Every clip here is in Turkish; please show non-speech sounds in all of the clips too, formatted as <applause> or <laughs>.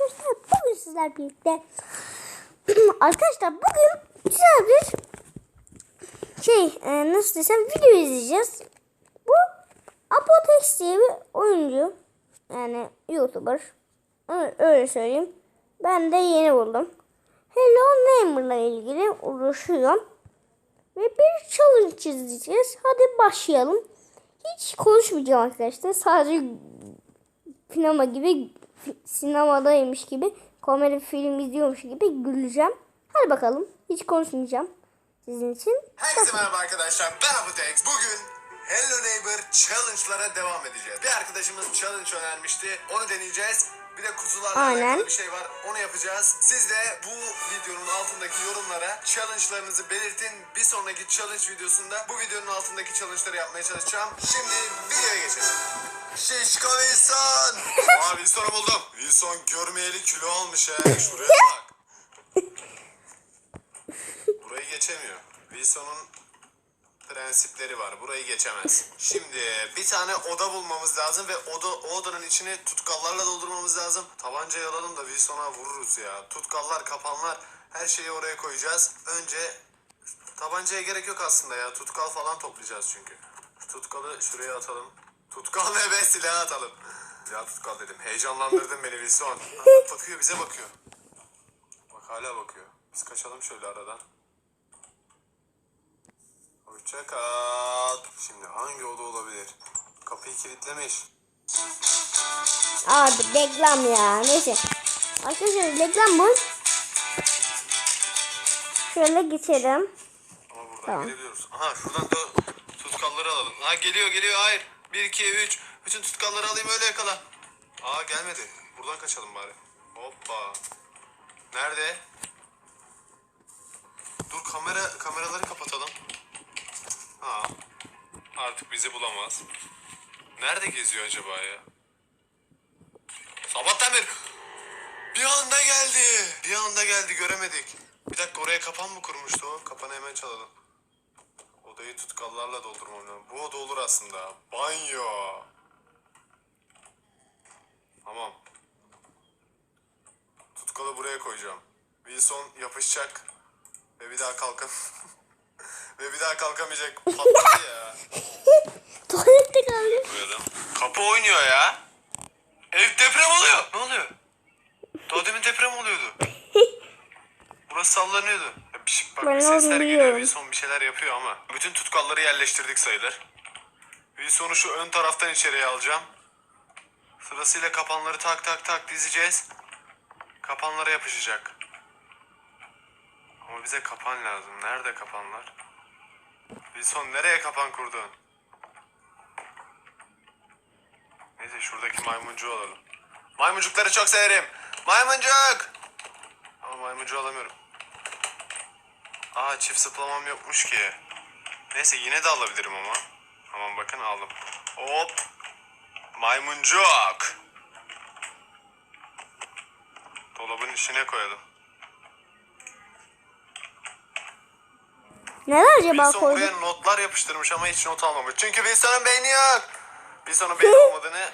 arkadaşlar bugün sizler birlikte <clears throat> arkadaşlar bugün güzel bir şey e, nasıl desem video izleyeceğiz. Bu Apotex diye bir oyuncu yani YouTuber öyle, öyle söyleyeyim. Ben de yeni buldum. Hello Neighbor'la ilgili uğraşıyorum. Ve bir challenge çizeceğiz. Hadi başlayalım. Hiç konuşmayacağım arkadaşlar. Sadece sinema gibi sinemadaymış gibi komedi film izliyormuş gibi güleceğim. Hadi bakalım. Hiç konuşmayacağım sizin için. Herkese merhaba arkadaşlar. Ben Apotex. Bugün Hello Neighbor Challenge'lara devam edeceğiz. Bir arkadaşımız challenge önermişti. Onu deneyeceğiz. Bir de kuzularla Aynen. alakalı bir şey var. Onu yapacağız. Siz de bu videonun altındaki yorumlara challenge'larınızı belirtin. Bir sonraki challenge videosunda bu videonun altındaki challenge'ları yapmaya çalışacağım. Şimdi videoya geçelim. Şişko Wilson. Aa Wilson'u buldum. Wilson görmeyeli kilo almış he. Şuraya bak. Burayı geçemiyor. Wilson'un prensipleri var. Burayı geçemez. Şimdi bir tane oda bulmamız lazım ve oda, o odanın içini tutkallarla doldurmamız lazım. Tabancayı alalım da Wilson'a vururuz ya. Tutkallar, kapanlar her şeyi oraya koyacağız. Önce tabancaya gerek yok aslında ya. Tutkal falan toplayacağız çünkü. Tutkalı şuraya atalım. Tutkal ne be silah atalım. Ya tutkal dedim. Heyecanlandırdın beni Wilson. Bakıyor bize bakıyor. Bak hala bakıyor. Biz kaçalım şöyle aradan. Hoşça kal. Şimdi hangi oda olabilir? Kapıyı kilitlemiş. Abi reklam ya. Neyse. Arkadaşlar reklam bu. Şöyle geçelim. Ama buradan Tamam. girebiliyoruz. Aha şuradan da tutkalları alalım. Ha geliyor geliyor hayır. 1 2 3. Bütün tutkalları alayım öyle yakala. Aa gelmedi. Buradan kaçalım bari. Hoppa. Nerede? Dur kamera kameraları kapatalım. Ha. Artık bizi bulamaz. Nerede geziyor acaba ya? Sabahtan beri bir anda geldi. Bir anda geldi göremedik. Bir dakika oraya kapan mı kurmuştu o? Kapanı hemen çalalım. Odayı tutkallarla doldurmam lazım. Bu oda olur aslında. Banyo. Tamam. Tutkalı buraya koyacağım. Wilson yapışacak. Ve bir daha kalkam. <laughs> Ve bir daha kalkamayacak. Patladı ya. <laughs> Tuvalette kaldı. Koyalım. Kapı oynuyor ya. Ev deprem oluyor. Ne oluyor? Daha demin deprem oluyordu. <laughs> Burası sallanıyordu. Ya bir şey- bak Ben bir sesler geliyor. Wilson bir şeyler yapıyor ama. Bütün tutkalları yerleştirdik sayılır. Wilson'u şu ön taraftan içeriye alacağım. Sırasıyla kapanları tak tak tak dizeceğiz. Kapanlara yapışacak. Ama bize kapan lazım. Nerede kapanlar? Wilson nereye kapan kurdun? Neyse şuradaki maymuncuğu alalım. Maymuncukları çok severim. Maymuncuk! Ama maymuncuğu alamıyorum. Aa çift zıplamam yokmuş ki. Neyse yine de alabilirim ama. Tamam bakın aldım. Hop. Maymuncuk. Dolabın içine koyalım. Neler acaba Wilson koydu? buraya notlar yapıştırmış ama hiç not almamış. Çünkü Wilson'un beyni yok. Wilson'un beyni <laughs> olmadığını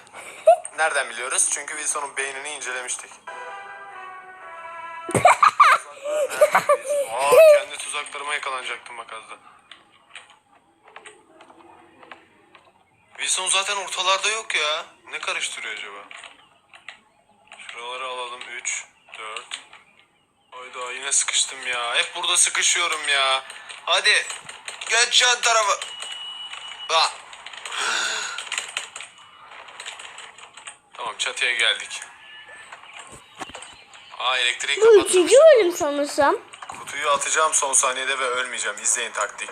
nereden biliyoruz? Çünkü Wilson'un beynini incelemiştik. <laughs> Yakalanacaktım bak az da. Wilson zaten ortalarda yok ya. Ne karıştırıyor acaba? Şuraları alalım. 3, 4. Hayda yine sıkıştım ya. Hep burada sıkışıyorum ya. Hadi. Geç yan tarafa. Ah. Tamam çatıya geldik. Aa elektriği Bu kapatmış. üçüncü bölüm sanırsam. Kutuyu atacağım son saniyede ve ölmeyeceğim. İzleyin taktik.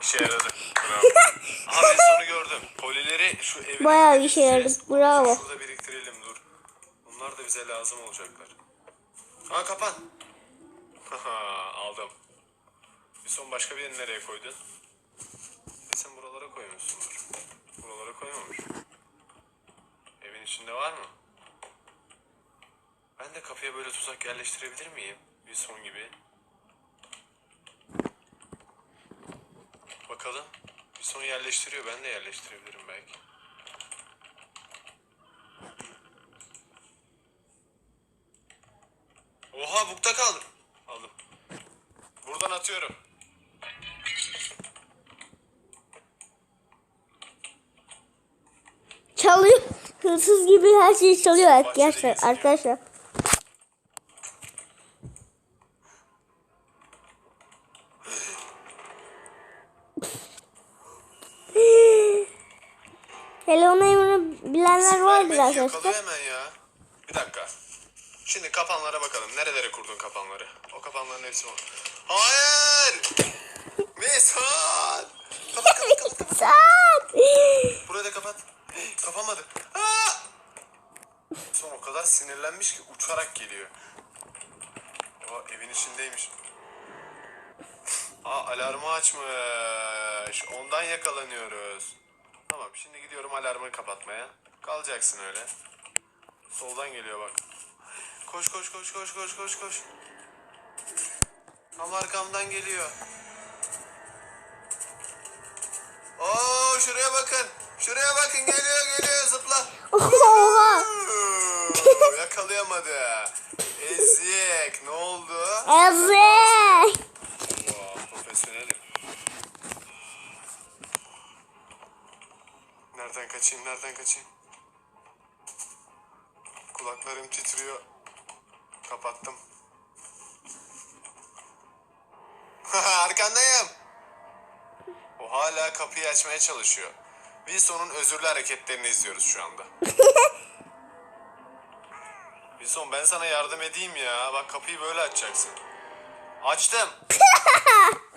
İşe yaradı. Bravo. <laughs> Aha ben sonu gördüm. Polileri şu evin Bayağı işe yaradı. Bravo. Şurada biriktirelim dur. Bunlar da bize lazım olacaklar. Ha kapan. Aldım. Bir son başka birini nereye koydun? E sen buralara koymuşsundur. Buralara koymamış. Evin içinde var mı? Ben de kapıya böyle tuzak yerleştirebilir miyim? Bir son gibi. Bakalım. Bir son yerleştiriyor. Ben de yerleştirebilirim belki. Oha bukta kaldım. Aldım. Buradan atıyorum. Çalıyor. Hırsız gibi her şeyi çalıyor arkadaşlar. Arkadaşlar. Hello Neighbor'ı bilenler vardır Vermek arkadaşlar. hemen ya. Bir dakika. Şimdi kapanlara bakalım. Nerelere kurdun kapanları? O kapanların hepsi mi? Hayır! Mesan! Kapat kapat kapat. Saat. Burayı da kapat. <gasps> Kapamadı. Aa! Son o kadar sinirlenmiş ki uçarak geliyor. O evin içindeymiş. Aa alarmı açmış. Ondan yakalanıyoruz. Tamam şimdi gidiyorum alarmı kapatmaya. Kalacaksın öyle. Soldan geliyor bak. Koş koş koş koş koş koş koş. Tam arkamdan geliyor. Oo şuraya bakın. Şuraya bakın geliyor geliyor zıpla. Oha. Yakalayamadı. Ezik ne oldu? Ezik. Nereden kaçayım, nereden kaçayım? Kulaklarım titriyor. Kapattım. <laughs> Arkandayım. O hala kapıyı açmaya çalışıyor. Wilson'un özürlü hareketlerini izliyoruz şu anda. <laughs> Wilson ben sana yardım edeyim ya. Bak kapıyı böyle açacaksın. Açtım. <laughs>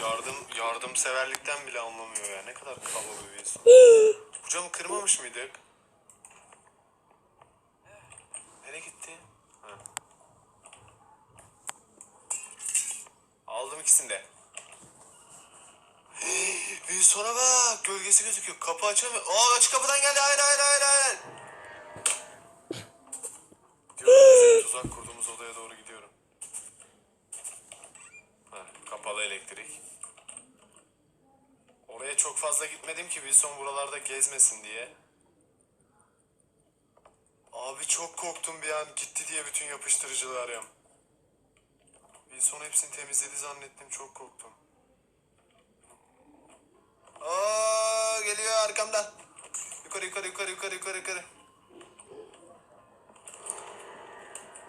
Yardım yardımseverlikten bile anlamıyor ya. Ne kadar kaba bir insan. <gasps> Bu camı kırmamış mıydık? Nereye gitti? Ha. Aldım ikisini de. <gasps> Bir sonra bak gölgesi gözüküyor. Kapı açamıyor. Aa aç kapıdan geldi. Hayır hayır hayır hayır. Diyorum, tuzak kurduğumuz odaya doğru gidiyorum. Ha, elektrik. Oraya çok fazla gitmedim ki Wilson buralarda gezmesin diye. Abi çok korktum bir an gitti diye bütün yapıştırıcılarım. Wilson hepsini temizledi zannettim çok korktum. Aa geliyor arkamda. Yukarı yukarı yukarı yukarı yukarı yukarı.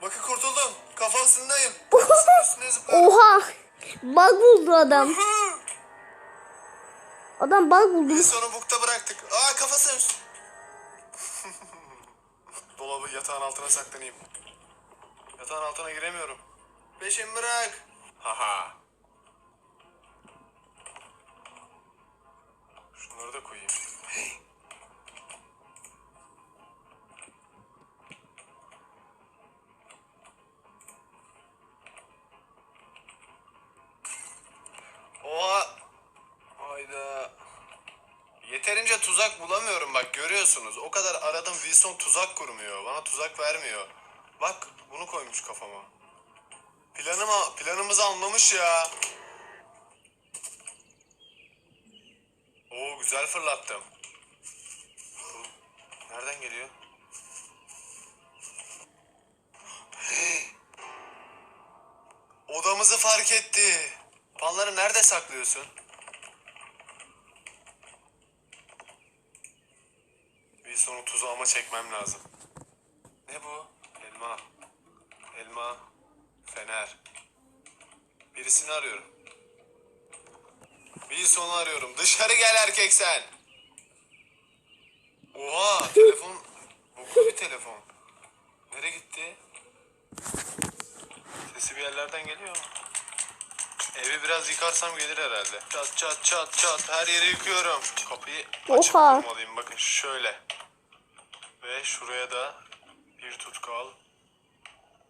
Bakın kurtuldum. Kafasındayım. Üstüne. Oha. Bug buldu adam. Adam bug buldu. Biz sonra bukta bıraktık. Aa kafası. <laughs> Dolabı yatağın altına saklanayım. Yatağın altına giremiyorum. Peşimi bırak. Haha. Şunları da koyayım. <laughs> tuzak bulamıyorum bak görüyorsunuz. O kadar aradım Wilson tuzak kurmuyor. Bana tuzak vermiyor. Bak bunu koymuş kafama. Planıma, planımızı anlamış ya. Oo güzel fırlattım. Nereden geliyor? <gasps> Odamızı fark etti. Panları nerede saklıyorsun? Wilson'u tuzağıma çekmem lazım. Ne bu? Elma. Elma. Fener. Birisini arıyorum. Wilson'u arıyorum. Dışarı gel erkek sen. Oha telefon. Boklu bir telefon. Nereye gitti? Sesi bir yerlerden geliyor mu? Evi biraz yıkarsam gelir herhalde. Çat çat çat çat her yeri yıkıyorum. Kapıyı açıp Oha. kurmalıyım bakın şöyle. Ve şuraya da bir tutkal.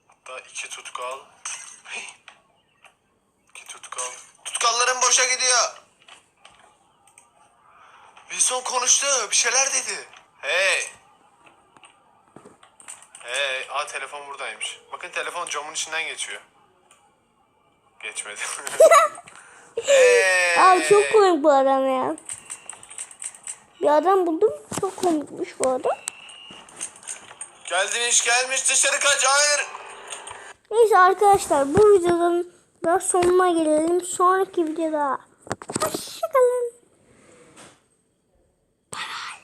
Hatta iki tutkal. İki tutkal. Tutkallarım boşa gidiyor. Wilson konuştu. Bir şeyler dedi. Hey. Hey. Aa telefon buradaymış. Bakın telefon camın içinden geçiyor. Geçmedi. <laughs> hey. Abi çok komik bu adam ya. Bir adam buldum. Çok komikmiş bu adam. Gelmiş gelmiş dışarı kaç. Hayır. Neyse arkadaşlar bu videonun da sonuna gelelim. Sonraki videoda hoşça